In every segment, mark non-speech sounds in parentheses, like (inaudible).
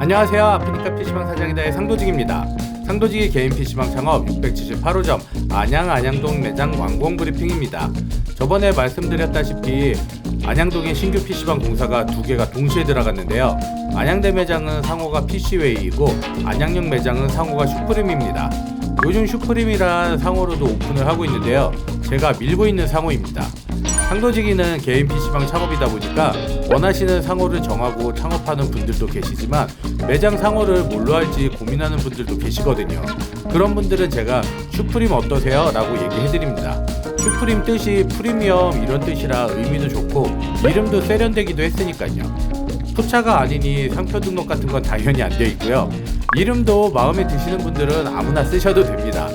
안녕하세요. 아프리카 PC방 사장이다의 상도직입니다. 상도직의 개인 PC방 창업 678호점 안양 안양동 매장 완공 브리핑입니다. 저번에 말씀드렸다시피 안양동에 신규 PC방 공사가 두 개가 동시에 들어갔는데요. 안양대 매장은 상호가 PC웨이이고 안양역 매장은 상호가 슈프림입니다. 요즘 슈프림이란 상호로도 오픈을 하고 있는데요. 제가 밀고 있는 상호입니다. 상도직이는 개인 PC방 창업이다 보니까 원하시는 상호를 정하고 창업하는 분들도 계시지만 매장 상호를 뭘로 할지 고민하는 분들도 계시거든요. 그런 분들은 제가 슈프림 어떠세요? 라고 얘기해드립니다. 슈프림 뜻이 프리미엄 이런 뜻이라 의미도 좋고 이름도 세련되기도 했으니까요. 포차가 아니니 상표 등록 같은 건 당연히 안 되어 있고요. 이름도 마음에 드시는 분들은 아무나 쓰셔도 됩니다.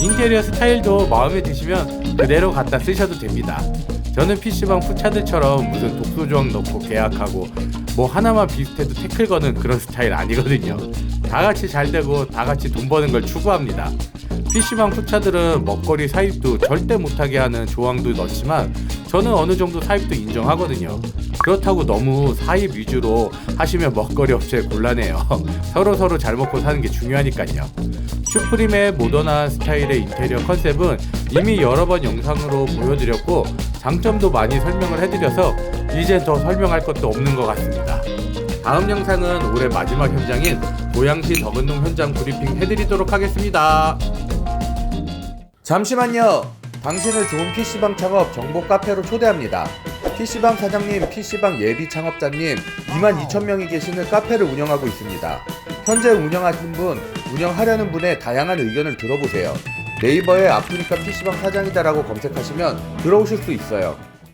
인테리어 스타일도 마음에 드시면 그대로 갖다 쓰셔도 됩니다. 저는 PC방 푸차들처럼 무슨 독소조항 넣고 계약하고 뭐 하나만 비슷해도 태클 거는 그런 스타일 아니거든요. 다 같이 잘 되고 다 같이 돈 버는 걸 추구합니다. PC방 푸차들은 먹거리 사입도 절대 못하게 하는 조항도 넣지만 저는 어느 정도 사입도 인정하거든요. 그렇다고 너무 사입 위주로 하시면 먹거리 업체 곤란해요. (laughs) 서로 서로 잘 먹고 사는 게 중요하니까요. 슈프림의 모던한 스타일의 인테리어 컨셉은 이미 여러 번 영상으로 보여드렸고 장점도 많이 설명을 해드려서 이제 더 설명할 것도 없는 것 같습니다. 다음 영상은 올해 마지막 현장인 고양시 덕은동 현장 브리핑 해드리도록 하겠습니다. 잠시만요. 당신을 좋은 PC방 창업 정보 카페로 초대합니다. PC방 사장님, PC방 예비 창업자님, 2만 2천 명이 계시는 카페를 운영하고 있습니다. 현재 운영하신 분, 운영하려는 분의 다양한 의견을 들어보세요. 네이버에 아프리카 PC방 사장이다라고 검색하시면 들어오실 수 있어요.